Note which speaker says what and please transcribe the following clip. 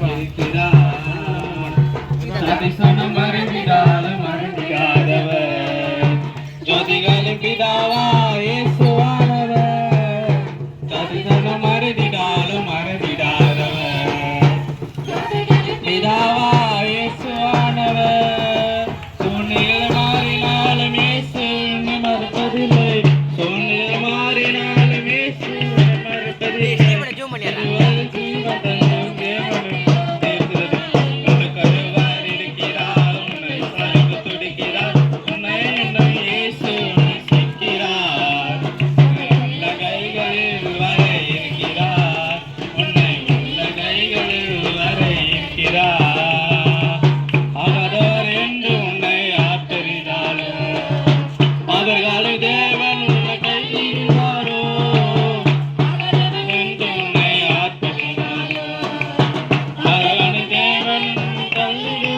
Speaker 1: மறுவிடான் தரிசனம் மறுவிடான் Thank you.